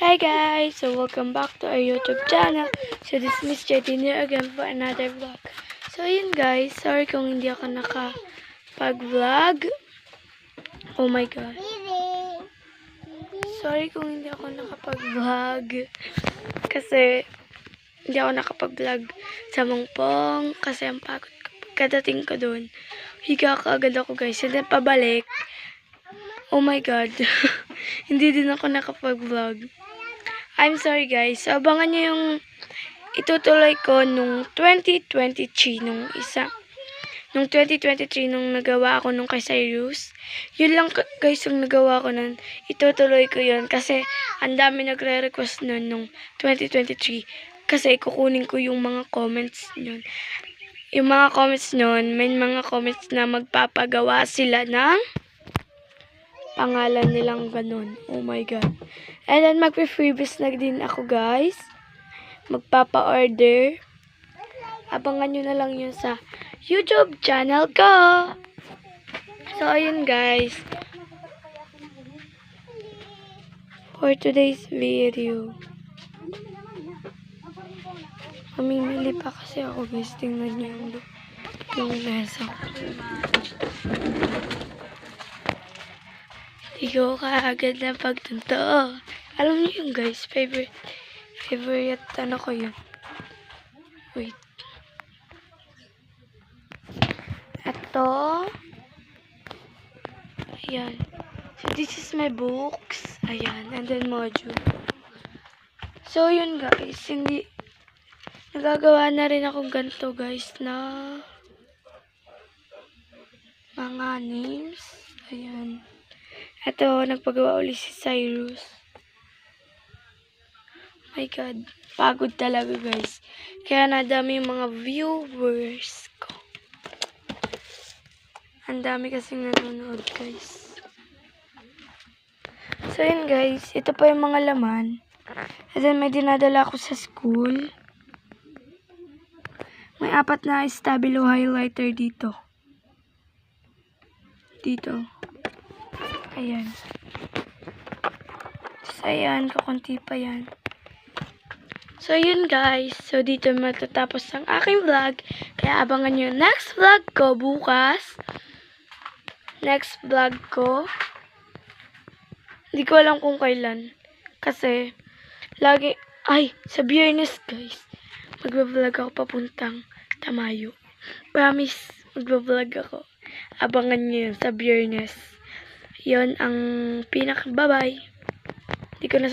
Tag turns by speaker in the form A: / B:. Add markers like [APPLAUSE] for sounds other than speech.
A: Hi guys! So welcome back to our YouTube channel. So this is Miss JT here again for another vlog. So yun guys, sorry kung hindi ako nakapag-vlog. Oh my god. Sorry kung hindi ako nakapag-vlog. Kasi hindi ako nakapag-vlog sa Mongpong. Kasi ang pagod. Kadating ko doon. Higa ka agad ako guys. Then pabalik. Oh my god. [LAUGHS] hindi din ako nakapag-vlog. I'm sorry guys. So, abangan nyo yung itutuloy ko nung 2023. Nung isa. Nung 2023, nung nagawa ako nung kay Cyrus. Yun lang guys yung nagawa ko nun. Itutuloy ko yun. Kasi ang dami nagre-request nun nung 2023. Kasi kukunin ko yung mga comments nun. Yung mga comments nun, may mga comments na magpapagawa sila ng pangalan nilang ganun. Oh my God. And then, magpe-freebies na din ako, guys. Magpapa-order. Abangan nyo na lang yun sa YouTube channel ko. So, ayun, guys. For today's video. Mamimili pa kasi ako, guys. Tingnan nyo yung, yung mesa ko. Hindi ko kaagad na pagtunto. Alam niyo yung guys, favorite, favorite ano ko yun. Wait. Ito. Ayan. So, this is my books. Ayan. And then module. So, yun guys. Hindi, nagagawa na rin ako ganito guys na mga names. Ayan. Ito, nagpagawa ulit si Cyrus. My God. Pagod talaga, guys. Kaya nadami yung mga viewers ko. Ang dami kasing nanonood, guys. So, yun, guys. Ito pa yung mga laman. And then, may dinadala ako sa school. May apat na stabilo highlighter dito. Dito. Ayan. Tapos ayan, kakunti pa yan. So, yun guys. So, dito matatapos ang aking vlog. Kaya abangan nyo next vlog ko bukas. Next vlog ko. Hindi ko alam kung kailan. Kasi, lagi, ay, sa biyernes guys. Magbablog ako papuntang Tamayo. Promise, magbablog ako. Abangan nyo yun sa biyernes. Yon ang pinaka bye-bye. Hindi ko na